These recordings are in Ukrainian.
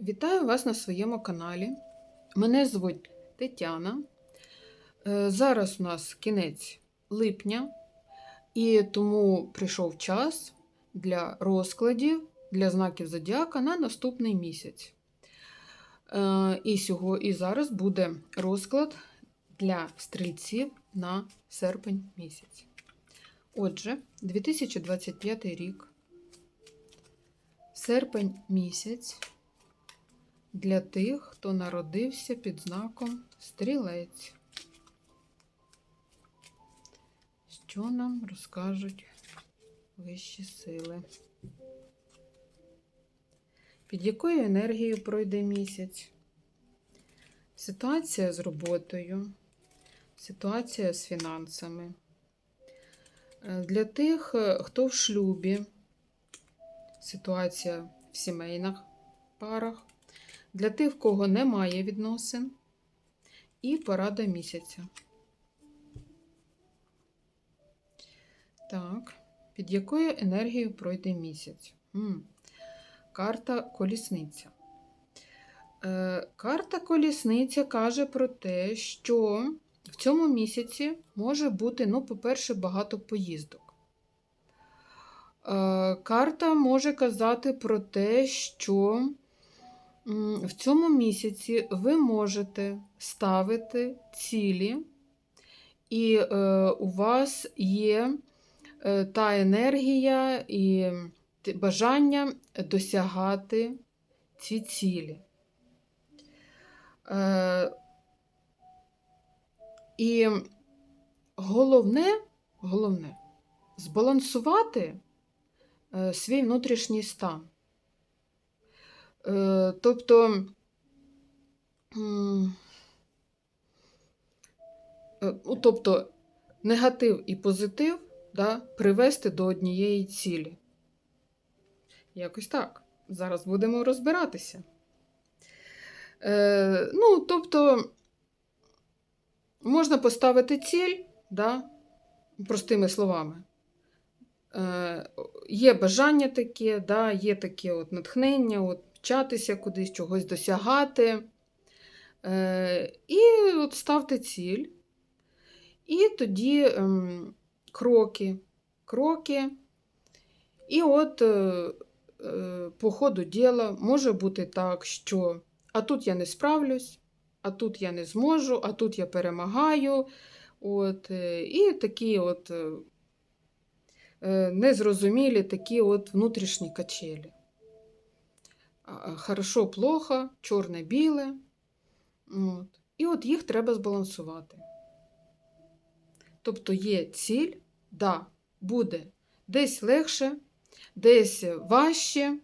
Вітаю вас на своєму каналі. Мене звуть Тетяна. Е, Зараз у нас кінець липня, і тому прийшов час для розкладів для знаків зодіака на наступний місяць. Е, І, сього, і зараз буде розклад для стрільців на серпень місяць. Отже, 2025 рік, серпень місяць для тих, хто народився під знаком стрілець. Що нам розкажуть вищі сили? Під якою енергією пройде місяць? Ситуація з роботою, ситуація з фінансами. Для тих, хто в шлюбі, ситуація в сімейних парах. Для тих, в кого немає відносин, і порада місяця. Так, під якою енергією пройде місяць? М, Карта колісниця. Е, карта колісниця каже про те, що в цьому місяці може бути, ну, по-перше, багато поїздок. Е, карта може казати про те, що м, в цьому місяці ви можете ставити цілі, і е, у вас є е, та енергія і бажання досягати ці цілі. Е, і головне, головне збалансувати свій внутрішній стан. Е, Тобто, е, ну, тобто негатив і позитив да, привести до однієї цілі. Якось так. Зараз будемо розбиратися. Е, ну, тобто, можна поставити ціль, да, простими словами. Е, є бажання таке, да, є таке от натхнення, от вчатися кудись, чогось досягати. Е, і от ставте ціль. І тоді ем, кроки, кроки. І от е, е, по ходу діла може бути так, що а тут я не справлюсь, а тут я не зможу, а тут я перемагаю. От, е, і такі от е, е, незрозумілі такі от внутрішні качелі. Хорошо, плохо, чорне-біле. От. І от їх треба збалансувати. Тобто є ціль, да, буде десь легше, десь важче,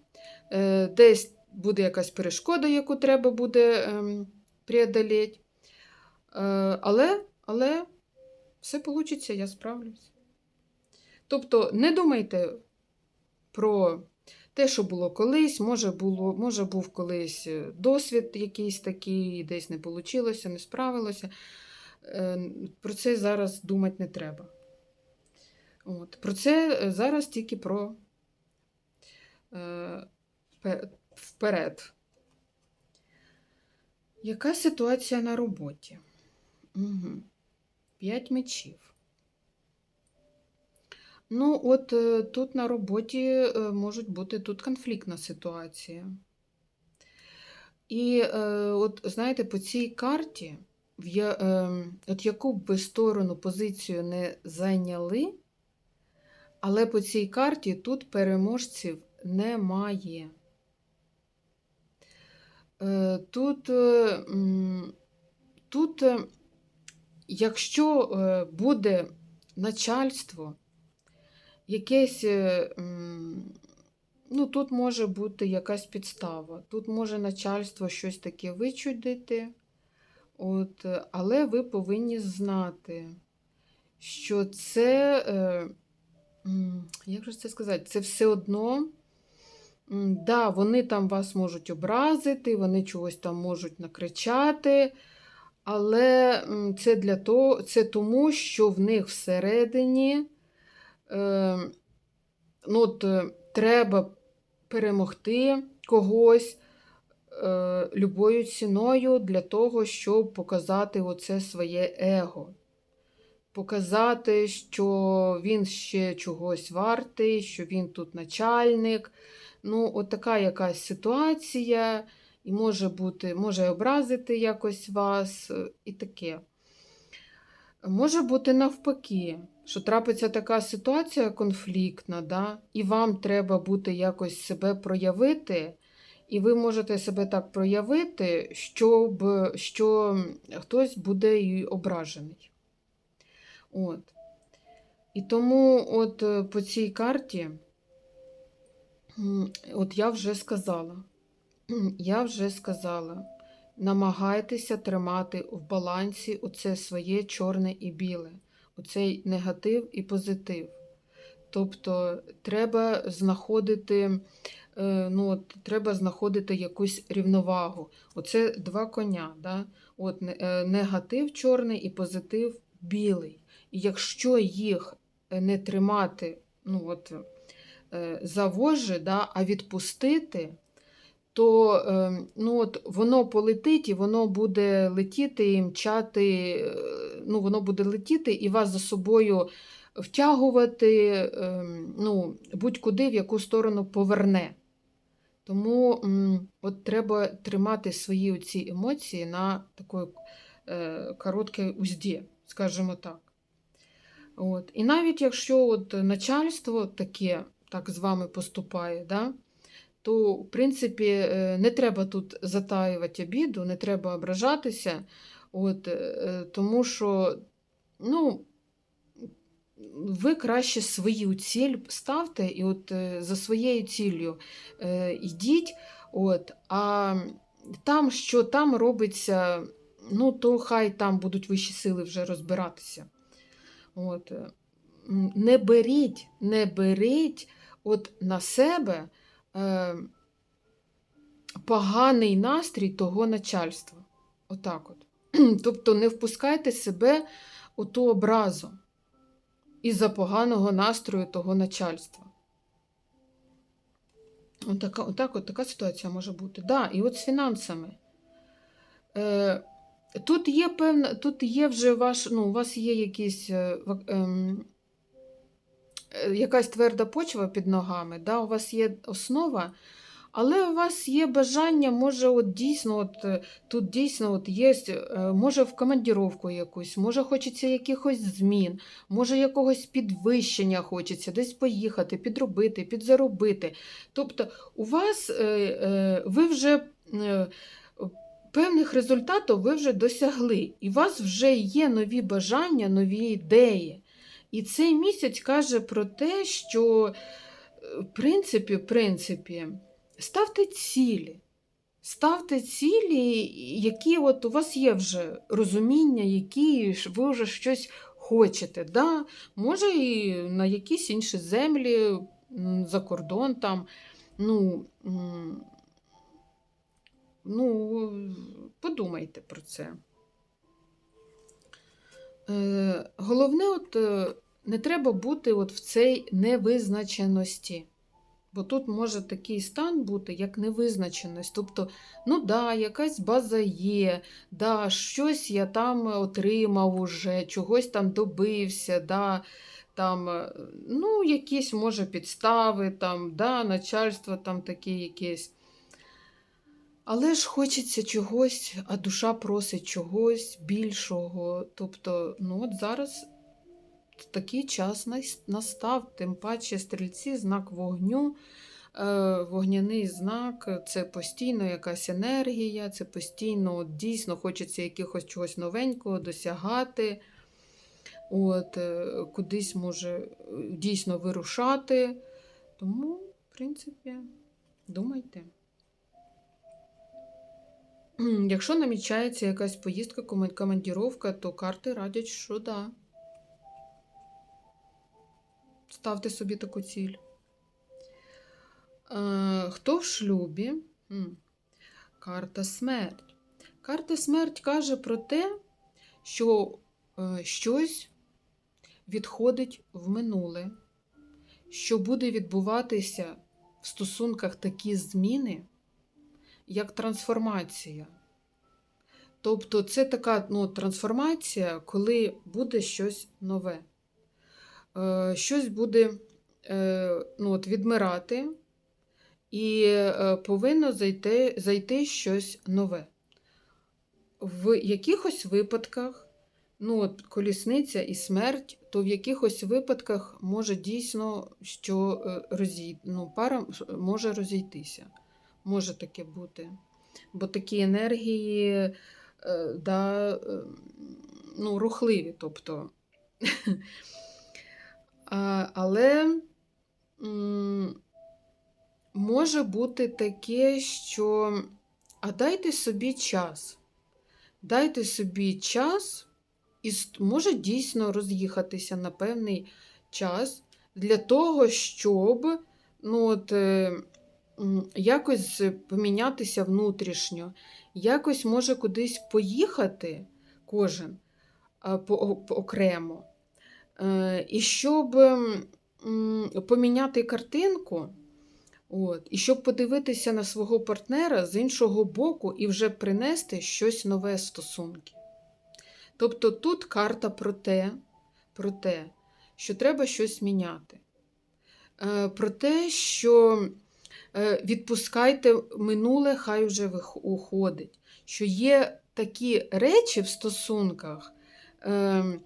е, десь буде якась перешкода, яку треба буде ем, преодоліти. Е, але, але все вийде, я справлюсь. Тобто не думайте про те, що було колись, може, було, може був колись е, досвід якийсь такий, десь не вийшло, не справилося. Е, Про це зараз думати не треба. От. Про це е, зараз тільки про е, вперед. Яка ситуація на роботі? Угу. П'ять мечів. Ну, от е, тут на роботі е, можуть бути тут конфліктна ситуація. І е, от знаєте, по цій карті, в я, е, от яку б ви сторону позицію не зайняли, але по цій карті тут переможців немає. Тут, тут якщо буде начальство, якесь, е, ну тут може бути якась підстава, тут може начальство щось таке вичудити, от, е, але ви повинні знати, що це, е, як же це сказати, це все одно. Да, вони там вас можуть образити, вони чогось там можуть накричати, але це для того, це тому, що в них всередині ну, от, е, треба перемогти когось, е, любою ціною для того, щоб показати оце своє его. Показати, що він ще чогось вартий, що він тут начальник. Ну, от така якась ситуація, і може бути, може образити якось вас, е, і таке. Може бути навпаки, що трапиться така ситуація конфліктна, да? і вам треба бути якось себе проявити, і ви можете себе так проявити, щоб, що хтось буде і ображений. От. І тому от по цій карті, от я вже сказала, я вже сказала, намагайтеся тримати в балансі оце своє чорне і біле, оцей негатив і позитив. Тобто треба знаходити, е, ну, от, треба знаходити якусь рівновагу. Оце два коня. Да? От, е, негатив чорний і позитив білий. І якщо їх не тримати ну, от, е, за вожжі, да, а відпустити, то е, ну, от, воно полетить і воно буде летіти і мчати, е, ну, воно буде летіти і вас за собою втягувати е, ну, будь-куди, в яку сторону поверне. Тому от треба тримати свої ці емоції на такої е, короткій узді, скажімо так. От. І навіть якщо от начальство таке так з вами поступає, да, то, в принципі, е, не треба тут затаювати обіду, не треба ображатися, от, е, тому що ну, ви краще свою ціль ставте і от е, за своєю ціллю йдіть, от, а там, що там робиться, ну, то хай там будуть вищі сили вже розбиратися. От. Не беріть, не беріть от на себе е, поганий настрій того начальства. Отак от. Тобто не впускайте себе у ту образу із-за поганого настрою того начальства. Отака, отак, от така ситуація може бути. Да, і от з фінансами. Е, тут є певна, тут є вже ваш, ну, у вас є якісь, е, е, якась тверда почва під ногами, да, у вас є основа, але у вас є бажання, може, от дійсно, от, е, тут дійсно от є, е, може в командіровку якусь, може хочеться якихось змін, може якогось підвищення хочеться, десь поїхати, підробити, підзаробити. Тобто у вас е, е, ви вже е, певних результатів ви вже досягли, і у вас вже є нові бажання, нові ідеї. І цей місяць каже про те, що е, в принципі, в принципі, ставте цілі. Ставте цілі, які от у вас є вже розуміння, які ви вже щось хочете. Да? Може, і на якісь інші землі, за кордон там. Ну, ну, подумайте про це. Е, головне, от, е, не треба бути от в цій невизначеності. Бо тут може такий стан бути, як невизначеність. Тобто, ну да, якась база є, да, щось я там отримав уже, чогось там добився, да, там, е, ну, якісь, може, підстави, там, да, начальство там таке якесь. Але ж хочеться чогось, а душа просить чогось більшого. Тобто, ну от зараз такий час настав, тим паче стрільці, знак вогню, е, вогняний знак це постійно якась енергія, це постійно от, дійсно хочеться якихось чогось новенького досягати. От, е, кудись може дійсно вирушати. Тому, в принципі, думайте. Якщо намічається якась поїздка, командіровка, то карти радять, що да. Ставте собі таку ціль. Е, хто в шлюбі? Карта смерть. Карта смерть каже про те, що е, щось відходить в минуле, що буде відбуватися в стосунках такі зміни, як трансформація. Тобто, це така ну, трансформація, коли буде щось нове. Е, щось буде е, ну, от, відмирати, і е, повинно зайти, зайти щось нове. В якихось випадках, ну, от, колісниця і смерть, то в якихось випадках може дійсно, що е, розій... ну, пара може розійтися. Може таке бути. Бо такі енергії е, да, е, ну, рухливі. тобто. Але може бути таке, що а дайте собі час. Дайте собі час і може дійсно роз'їхатися на певний час для того, щоб ну, от, е, якось помінятися внутрішньо, якось може кудись поїхати кожен окремо. Е, І щоб поміняти картинку, от, і щоб подивитися на свого партнера з іншого боку і вже принести щось нове з стосунки. Тобто тут карта про те, про те, що треба щось міняти. Е, Про те, що відпускайте минуле, хай вих- уходить. Що є такі речі в стосунках, ем,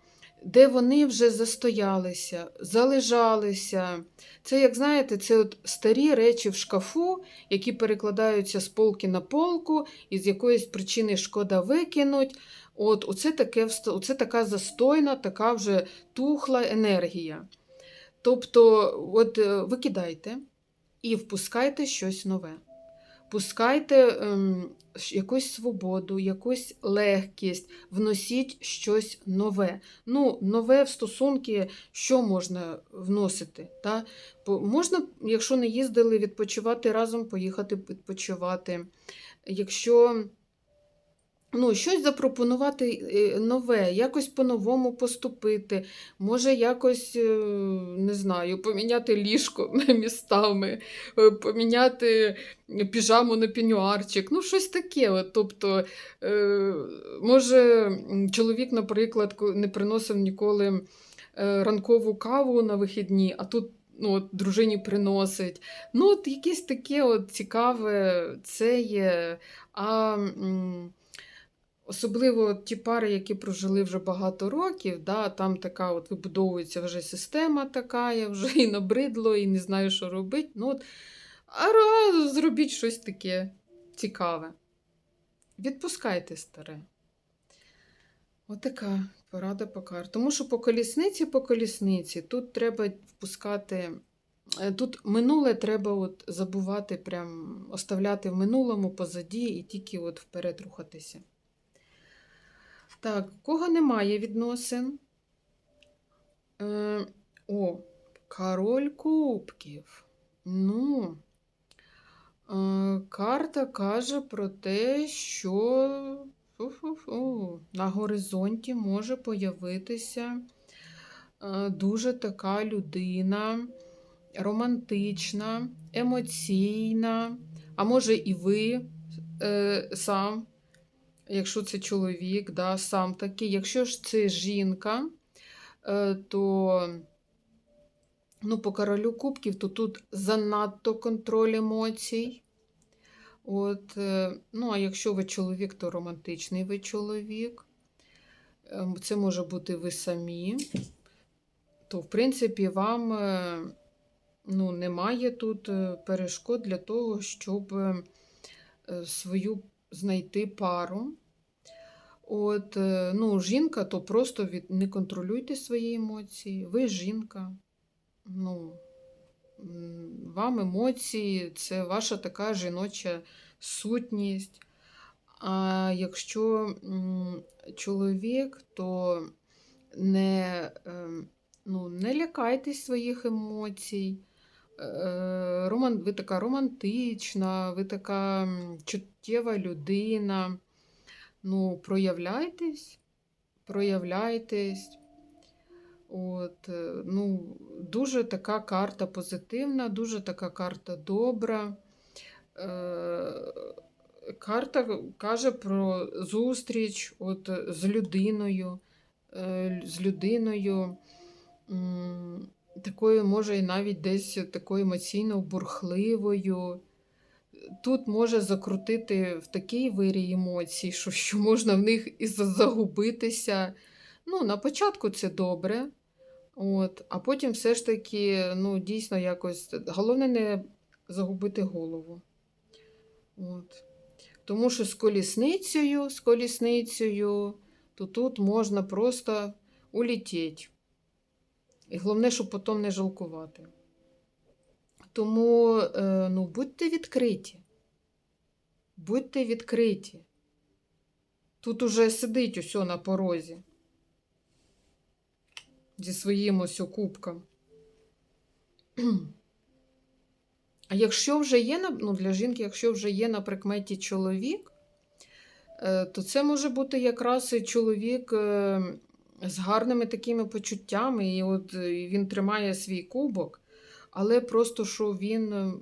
де вони вже застоялися, залежалися. Це, як знаєте, це от старі речі в шкафу, які перекладаються з полки на полку, і з якоїсь причини шкода викинуть. От, оце, таке, оце така застойна, така вже тухла енергія. Тобто, от е, викидайте і впускайте щось нове. Пускайте ем, якусь свободу, якусь легкість, вносіть щось нове. Ну, нове в стосунки, що можна вносити? Та? Можна, якщо не їздили відпочивати разом, поїхати відпочивати. Якщо ну, щось запропонувати е, нове, якось по-новому поступити, може якось, е, не знаю, поміняти ліжко містами, е, поміняти піжаму на пенюарчик, ну щось таке. Тобто, може, чоловік, наприклад, не приносив ніколи ранкову каву на вихідні, а тут ну, от, дружині приносить. Ну, от якесь таке от цікаве це є. А, Особливо ті пари, які прожили вже багато років, да, там така от вибудовується вже система така, я вже і набридло, і не знаю, що робити. Ну, от, а зробіть щось таке цікаве. Відпускайте старе. Отака порада по картам. Тому що по колісниці, по колісниці, тут треба впускати. е, Тут минуле треба от забувати, прям оставляти в минулому позаді і тільки от вперед рухатися. Так, кого немає відносин? Е, о, король кубків. Ну, е, карта каже про те, що фу-фу-фу, на горизонті може появитися е, дуже така людина, романтична, емоційна, а може і ви е, сам якщо це чоловік, да, сам такий. Якщо ж це жінка, е, то ну, по королю кубків, то тут занадто контроль емоцій. От, е, ну, а якщо ви чоловік, то романтичний ви чоловік. Ем, Це може бути ви самі. То, в принципі, вам е, ну, немає тут перешкод для того, щоб свою знайти пару. От, е, ну, жінка, то просто від... не контролюйте свої емоції. Ви жінка. Ну, вам емоції це ваша така жіноча сутність. А якщо чоловік, то не, ем, ну, не лякайтесь своїх емоцій. Е, ви така романтична, ви така чуттєва людина. Ну, проявляйтесь, проявляйтесь. От, е, ну, дуже така карта позитивна, дуже така карта добра. Е, карта каже про зустріч от, з людиною, е, з людиною, м, такою, може, і навіть десь такою емоційно бурхливою. Тут може закрутити в такий вирій емоцій, що, що можна в них і загубитися. Ну, на початку це добре. От, а потім все ж таки, ну, дійсно, якось. Головне не загубити голову. От. Тому що з колісницею, з колісницею, то тут можна просто улетіти. І головне, щоб потім не жалкувати. Тому е, ну, будьте відкриті. Будьте відкриті. Тут уже сидить усьо на порозі. Зі своїм ось кубком. А якщо вже є ну, для жінки, якщо вже є на прикметі чоловік, е, то це може бути якраз і чоловік е, з гарними такими почуттями, і от він тримає свій кубок, але просто що він е,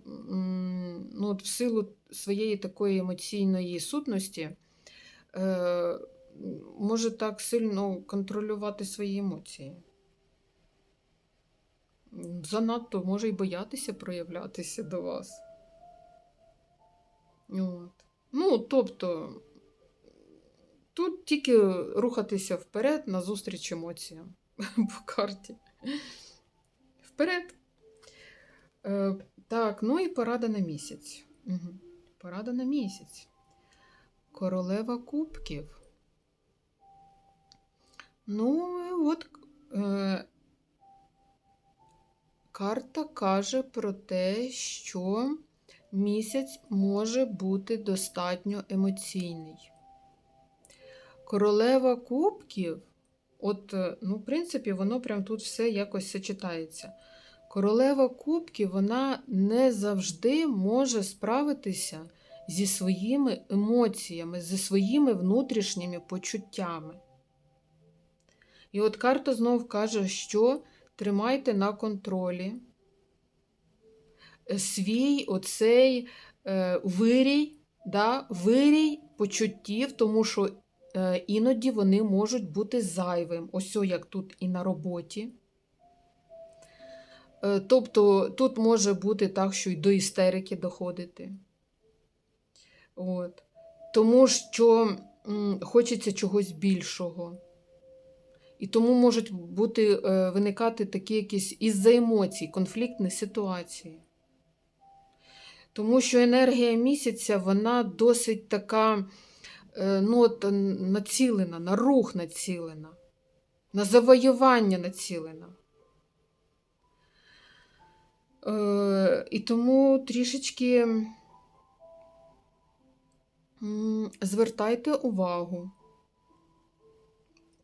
ну, от в силу своєї такої емоційної сутності е, може так сильно контролювати свої емоції. Занадто може й боятися проявлятися до вас. От. Ну, тобто, тут тільки рухатися вперед назустріч емоціям по карті. Вперед. Е, так, ну і порада на місяць. Угу. Порада на місяць. Королева кубків. Ну, от е, карта каже про те, що місяць може бути достатньо емоційний. Королева кубків, от, е, ну, в принципі, воно прям тут все якось сочетається. Королева кубків, вона не завжди може справитися зі своїми емоціями, зі своїми внутрішніми почуттями. І от карта знов каже, що тримайте на контролі свій оцей е, вирій, да, вирій почуттів, тому що е, іноді вони можуть бути зайвим. Ось як тут і на роботі. Е, Тобто тут може бути так, що й до істерики доходити. От. Тому що хочеться чогось більшого. І тому можуть бути, е, виникати такі якісь із-за емоцій, конфліктні ситуації. Тому що енергія місяця, вона досить така е, ну, от, націлена, на рух націлена, на завоювання націлена. Е, І тому трішечки звертайте увагу.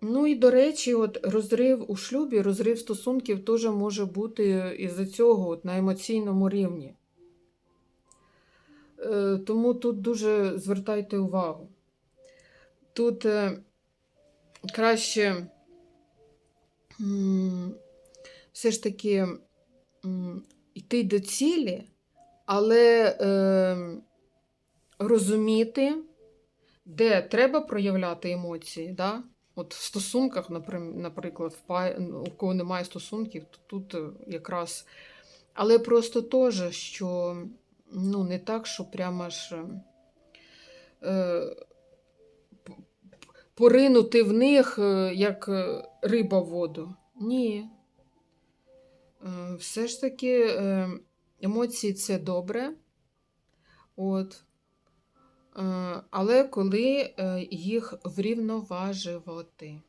Ну і до речі, от розрив у шлюбі, розрив стосунків теж може бути із-за цього от, на емоційному рівні. Е, Тому тут дуже звертайте увагу. Тут е, краще все ж таки йти до цілі, але е, розуміти, де треба проявляти емоції. Да? От в стосунках, наприклад, у кого немає стосунків, то тут е, якраз. Але просто теж, що ну, не так, що прямо ж е, поринути в них, е, як е, риба в воду. Ні. Е, Все ж таки е, емоції це добре. От. Е, Але коли їх врівноважувати.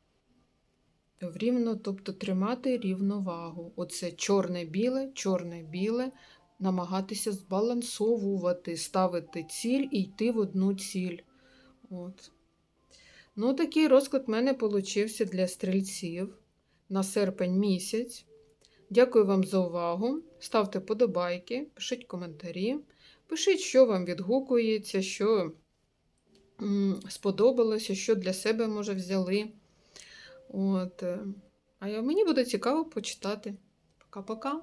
Врівно, тобто тримати рівновагу. Оце чорне-біле, чорне-біле, намагатися збалансовувати, ставити ціль і йти в одну ціль. От. Ну, такий розклад в мене получився для стрільців на серпень місяць. Дякую вам за увагу. Ставте подобайки, пишіть коментарі. Пишіть, що вам відгукується, що сподобалося, що для себе, може, взяли. От. е. А мені буде цікаво почитати. Пока-пока.